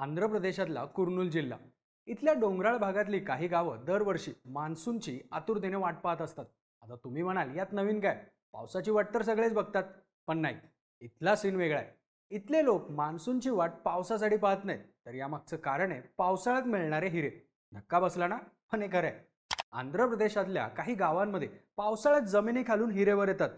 आंध्र प्रदेशातला कुर्नूल जिल्हा. इथल्या डोंगराळ भागातली काही गावं दरवर्षी मान्सूनची आतुरतेने वाट पाहत असतात. आता तुम्ही म्हणाल यात नवीन काय? पावसाची वाट तर सगळेच बघतात पण नाही. इथला सीन वेगळा आहे. इथले लोक मान्सूनची वाट पावसासाठी पाहत नाहीत तर यामागचं कारण आहे पावसाळ्यात मिळणारे हिरे. धक्का बसला ना? पण हे खरं आहे. आंध्र प्रदेशातल्या काही गावांमध्ये पावसाळ्यात जमिनीखालून हिरेवर येतात.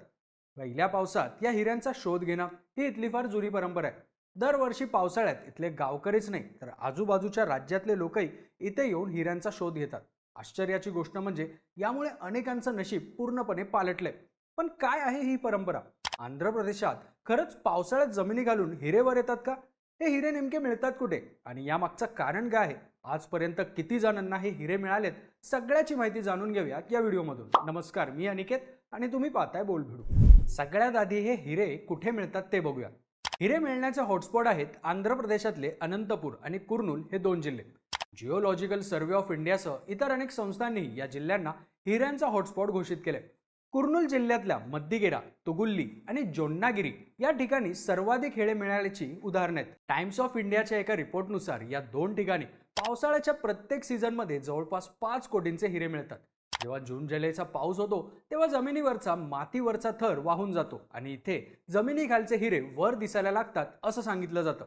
पहिल्या पावसात या हिऱ्यांचा शोध घेणं ही इथली फार जुनी परंपरा आहे. दरवर्षी पावसाळ्यात इथले गावकरीच नाही तर आजूबाजूच्या राज्यातले लोकही इथे येऊन हिऱ्यांचा शोध घेतात. आश्चर्याची गोष्ट म्हणजे यामुळे अनेकांचं नशीब पूर्णपणे पालटलंय. पण काय आहे ही परंपरा? आंध्र प्रदेशात खरंच पावसाळ्यात जमिनी घालून हिरेवर येतात का? हे हिरे नेमके मिळतात कुठे? आणि यामागचं कारण काय आहे? आजपर्यंत किती जणांना हे हिरे मिळालेत? सगळ्याची माहिती जाणून घेऊया या व्हिडिओमधून. नमस्कार मी अनिकेत आणि तुम्ही पाहताय बोलभिडू. सगळ्यात आधी हे हिरे कुठे मिळतात ते बघूया. हिरे मिळण्याचे हॉटस्पॉट आहेत आंध्र प्रदेशातले अनंतपूर आणि कुर्नूल हे दोन जिल्हे. जिओलॉजिकल सर्व्हे ऑफ इंडियासह इतर अनेक संस्थांनी या जिल्ह्यांना हिऱ्यांचा हॉटस्पॉट घोषित केले. कुर्नूल जिल्ह्यातल्या मद्दिगेरा तुगुल्ली आणि जोन्नागिरी या ठिकाणी सर्वाधिक हिरे मिळाल्याची उदाहरणं आहेत. टाइम्स ऑफ इंडियाच्या एका रिपोर्टनुसार या दोन ठिकाणी पावसाळ्याच्या प्रत्येक सीझनमध्ये जवळपास पाच कोटींचे हिरे मिळतात. जेव्हा जून जुलैचा पाऊस होतो तेव्हा जमिनीवरचा मातीवरचा थर वाहून जातो आणि इथे जमिनीखालचे हिरे वर दिसायला लागतात असं सांगितलं जातं.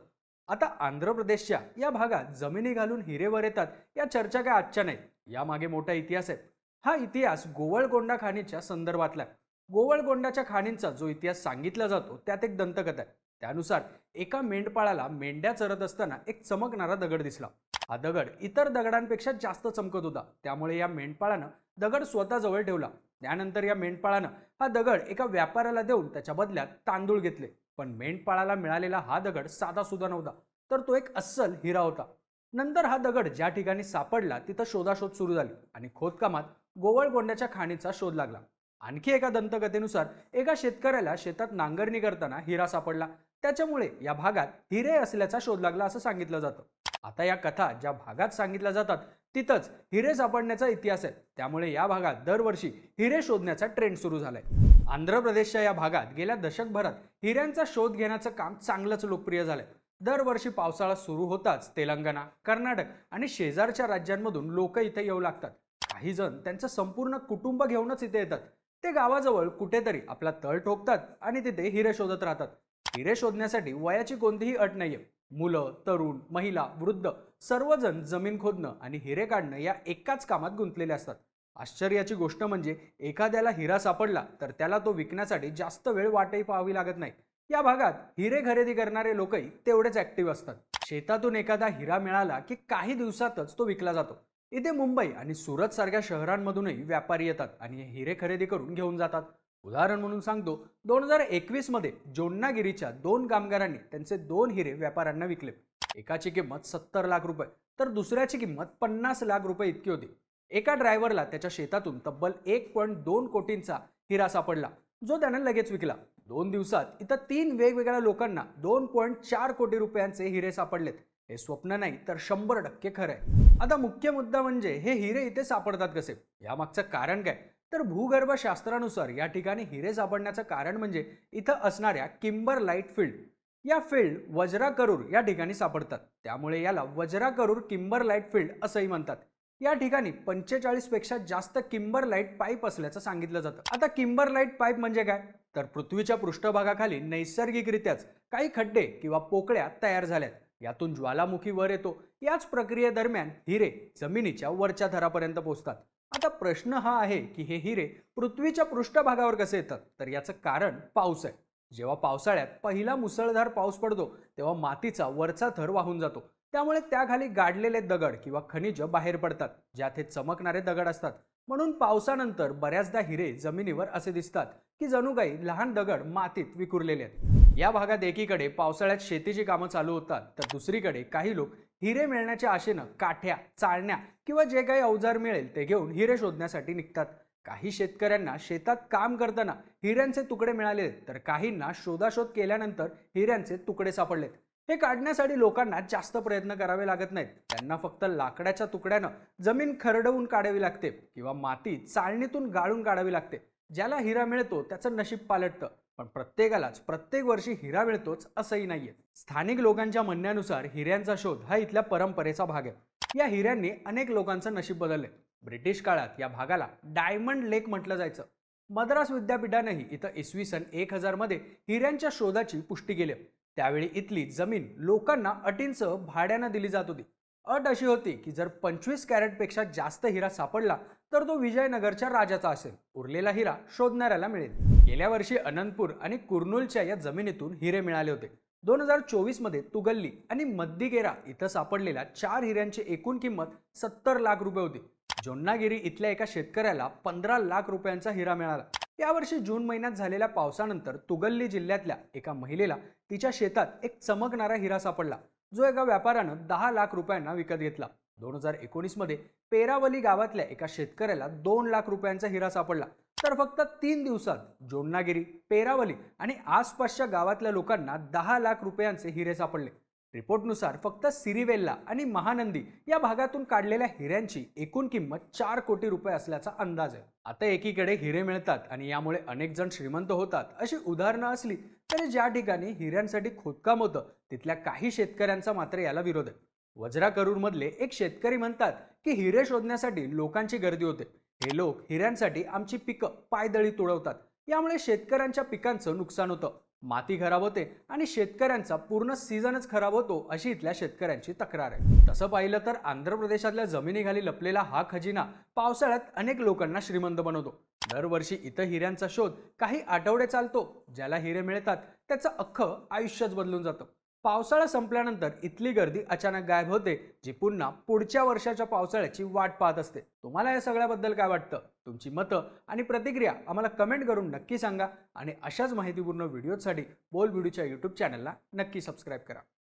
आता आंध्र प्रदेशच्या या भागात जमिनी घालून हिरे वर येतात या चर्चा काय आजच्या नाही? यामागे मोठा इतिहास आहे. हा इतिहास गोवळकोंडा खाणीच्या संदर्भातला आहे. गोवळकोंडाच्या खाणींचा जो इतिहास सांगितला जातो त्यात एक दंतकथा आहे. त्यानुसार एका मेंढपाळाला मेंढ्या चरत असताना एक चमकणारा दगड दिसला. हा दगड इतर दगडांपेक्षा जास्त चमकत होता. त्यामुळे या मेंढपाळानं दगड स्वतःजवळ ठेवला. त्यानंतर या मेंढपाळानं हा दगड एका व्यापाऱ्याला देऊन त्याच्या बदल्यात तांदूळ घेतले. पण मेंढपाळाला मिळालेला हा दगड साधा सुद्धा नव्हता तर तो एक अस्सल हिरा होता. नंतर हा दगड ज्या ठिकाणी सापडला तिथं शोधाशोध सुरू झाली आणि खोदकामात गोवळगोंड्याच्या खाणीचा शोध लागला. आणखी एका दंतकथेनुसार एका शेतकऱ्याला शेतात नांगरणी करताना हिरा सापडला. त्याच्यामुळे या भागात हिरे असल्याचा शोध लागला असं सांगितलं जातं. आता या कथा ज्या भागात सांगितल्या जातात तिथंच हिरे सापडण्याचा इतिहास आहे. त्यामुळे या भागात दरवर्षी हिरे शोधण्याचा ट्रेंड सुरू झालाय. आंध्र प्रदेशच्या या भागात गेल्या दशकभरात हिऱ्यांचा शोध घेण्याचं काम चांगलंच लोकप्रिय झालंय. दरवर्षी पावसाळा सुरू होताच तेलंगणा कर्नाटक आणि शेजारच्या राज्यांमधून लोक इथे येऊ लागतात. काही जण त्यांचं संपूर्ण कुटुंब घेऊनच इथे येतात. ते गावाजवळ कुठेतरी आपला तळ ठोकतात आणि तिथे हिरे शोधत राहतात. हिरे शोधण्यासाठी वयाची कोणतीही अट नाहीये. मुलं तरुण महिला वृद्ध सर्वजण जमीन खोदणं आणि हिरे काढणं या एकाच कामात गुंतलेले असतात. आश्चर्याची गोष्ट म्हणजे एखाद्याला हिरा सापडला तर त्याला तो विकण्यासाठी जास्त वेळ वाटही पाहावी लागत नाही. या भागात हिरे खरेदी करणारे लोकही तेवढेच ऍक्टिव्ह असतात. शेतातून एखादा हिरा मिळाला की काही दिवसातच तो विकला जातो. इथे मुंबई आणि सुरत सारख्या शहरांमधूनही व्यापारी येतात आणि हिरे खरेदी करून घेऊन जातात. उदाहरण म्हणून सांगतो दोन हजार एकवीसमध्ये जोन्नागिरीच्या दोन कामगारांनी त्यांचे दोन हिरे व्यापाऱ्यांना विकले. एकाची किंमत सत्तर लाख रुपये तर दुसऱ्याची किंमत पन्नास लाख रुपये इतकी होती. एका ड्रायव्हरला त्याच्या शेतातून तब्बल एक पॉईंट दोन कोटींचा हिरा सापडला जो त्यानं लगेच विकला. दोन दिवसात इथं तीन वेगवेगळ्या लोकांना दोन पॉईंट चार कोटी रुपयांचे हिरे सापडलेत. हे स्वप्न नाही तर शंभर टक्के खरं आहे. आता मुख्य मुद्दा म्हणजे हे हिरे इथे सापडतात कसे? यामागचं कारण काय? तर भूगर्भशास्त्रानुसार या ठिकाणी हिरे सापडण्याचं कारण म्हणजे इथं असणाऱ्या किंबर लाइट फील्ड. या फील्ड वज्रा करूर या ठिकाणी सापडतात. त्यामुळे याला Vajrakarur kimberlite field असंही म्हणतात. या ठिकाणी पंचेचाळीसपेक्षा जास्त किंबर लाइट पाईप असल्याचं सांगितलं जातं. आता किंबर लाइट पाईप म्हणजे काय? तर पृथ्वीच्या पृष्ठभागाखाली नैसर्गिकरित्याच काही खड्डे किंवा पोकळ्या तयार झाल्यात. यातून ज्वालामुखी वर येतो. याच प्रक्रियेदरम्यान हिरे जमिनीच्या वरच्या थरापर्यंत पोहोचतात आता प्रश्न हा आहे की हे हिरे पृथ्वीच्या पृष्ठभागावर कसे येतात? तर याचं कारण पाऊस आहे. जेव्हा पावसाळ्यात पहिला मुसळधार पाऊस पडतो तेव्हा मातीचा वरचा थर वाहून जातो. त्यामुळे त्याखाली गाडलेले दगड किंवा खनिज बाहेर पडतात ज्यात हे चमकणारे दगड असतात. म्हणून पावसानंतर बऱ्याचदा हिरे जमिनीवर असे दिसतात की जणू काही लहान दगड मातीत विखुरलेले आहेत. या भागात एकीकडे पावसाळ्यात शेतीची कामं चालू होतात तर दुसरीकडे काही लोक हिरे मिळण्याच्या आशेनं काठ्या चाळण्या किंवा जे काही अवजार मिळेल ते घेऊन हिरे शोधण्यासाठी निघतात. काही शेतकऱ्यांना शेतात काम करताना हिऱ्यांचे तुकडे मिळाले तर काहींना शोधाशोध केल्यानंतर हिऱ्यांचे तुकडे सापडलेत. हे काढण्यासाठी लोकांना जास्त प्रयत्न करावे लागत नाहीत. त्यांना फक्त लाकडाच्या तुकड्यानं जमीन खरडवून काढावी लागते किंवा माती चाळणीतून गाळून काढावी लागते. ज्याला हिरा मिळतो त्याचं नशीब पालटतं. पण प्रत्येकालाच प्रत्येक वर्षी हिरा मिळतोच असंही नाहीये. स्थानिक लोकांच्या म्हणण्यानुसार हिऱ्यांचा शोध हा इथल्या परंपरेचा भाग आहे. या हिऱ्यांनी अनेक लोकांचं नशीब बदललंय. ब्रिटिश काळात या भागाला डायमंड लेक म्हटलं जायचं. मद्रास विद्यापीठानेही इथं इसवी सन एक हजारमध्ये हिऱ्यांच्या शोधाची पुष्टी केली. त्यावेळी इथली जमीन लोकांना अटींसह भाड्यानं दिली जात होती. अट अशी होती की जर पंचवीस कॅरेटपेक्षा जास्त हिरा सापडला तर तो विजयनगरच्या राजाचा असेल. उरलेला हिरा शोधणाऱ्याला मिळेल. गेल्या वर्षी अनंतपूर आणि कुर्नूलच्या या जमिनीतून हिरे मिळाले होते. दोन हजार चोवीसमध्ये तुगल्ली आणि मद्दिगेरा इथं सापडलेल्या चार हिऱ्यांची एकूण किंमत सत्तर लाख रुपये होती. जोन्नागिरी इथल्या एका शेतकऱ्याला पंधरा लाख रुपयांचा हिरा मिळाला. यावर्षी जून महिन्यात झालेल्या पावसानंतर तुगल्ली जिल्ह्यातल्या एका महिलेला तिच्या शेतात एक चमकणारा हिरा सापडला. जो एका व्यापाऱ्यानं दहा लाख रुपयांना विकत घेतला. दोन हजार एकोणीसमध्ये पेरावली गावातल्या एका शेतकऱ्याला दोन लाख रुपयांचा हिरा सापडला. तर फक्त तीन दिवसात जोन्नागिरी पेरावली आणि आसपासच्या गावातल्या लोकांना दहा लाख रुपयांचे हिरे सापडले. रिपोर्टनुसार फक्त सिरिवेल्ला आणि महानंदी या भागातून काढलेल्या हिऱ्यांची एकूण किंमत चार कोटी रुपये असल्याचा अंदाज आहे. आता एकीकडे हिरे मिळतात आणि यामुळे अनेक जण श्रीमंत होतात अशी उदाहरणं असली तरी ज्या ठिकाणी हिऱ्यांसाठी खोदकाम होतं तिथल्या काही शेतकऱ्यांचा मात्र याला विरोध आहे. वज्रा करूरमधले एक शेतकरी म्हणतात की हिरे शोधण्यासाठी लोकांची गर्दी होते. हे लोक हिऱ्यांसाठी आमची पिकं पायदळी तुडवतात. यामुळे शेतकऱ्यांच्या पिकांचं नुकसान होतं. माती खराब होते आणि शेतकऱ्यांचा पूर्ण सीझनच खराब होतो अशी इथल्या शेतकऱ्यांची तक्रार आहे. तसं पाहिलं तर आंध्र प्रदेशातल्या जमिनीखाली लपलेला हा खजिना पावसाळ्यात अनेक लोकांना श्रीमंत बनवतो. दरवर्षी इथं हिऱ्यांचा शोध काही आठवडे चालतो ज्याला हिरे मिळतात त्याचं अख्खं आयुष्यच बदलून जातं. पावसाळा संपल्यानंतर इथली गर्दी अचानक गायब होते जी पुन्हा पुढच्या वर्षाच्या पावसाळ्याची वाट पाहत असते. तुम्हाला या सगळ्याबद्दल काय वाटतं? तुमची मतं आणि प्रतिक्रिया आम्हाला कमेंट करून नक्की सांगा आणि अशाच माहितीपूर्ण व्हिडिओसाठी बोल व्हिडिओच्या यूट्यूब चॅनलला नक्की सबस्क्राईब करा.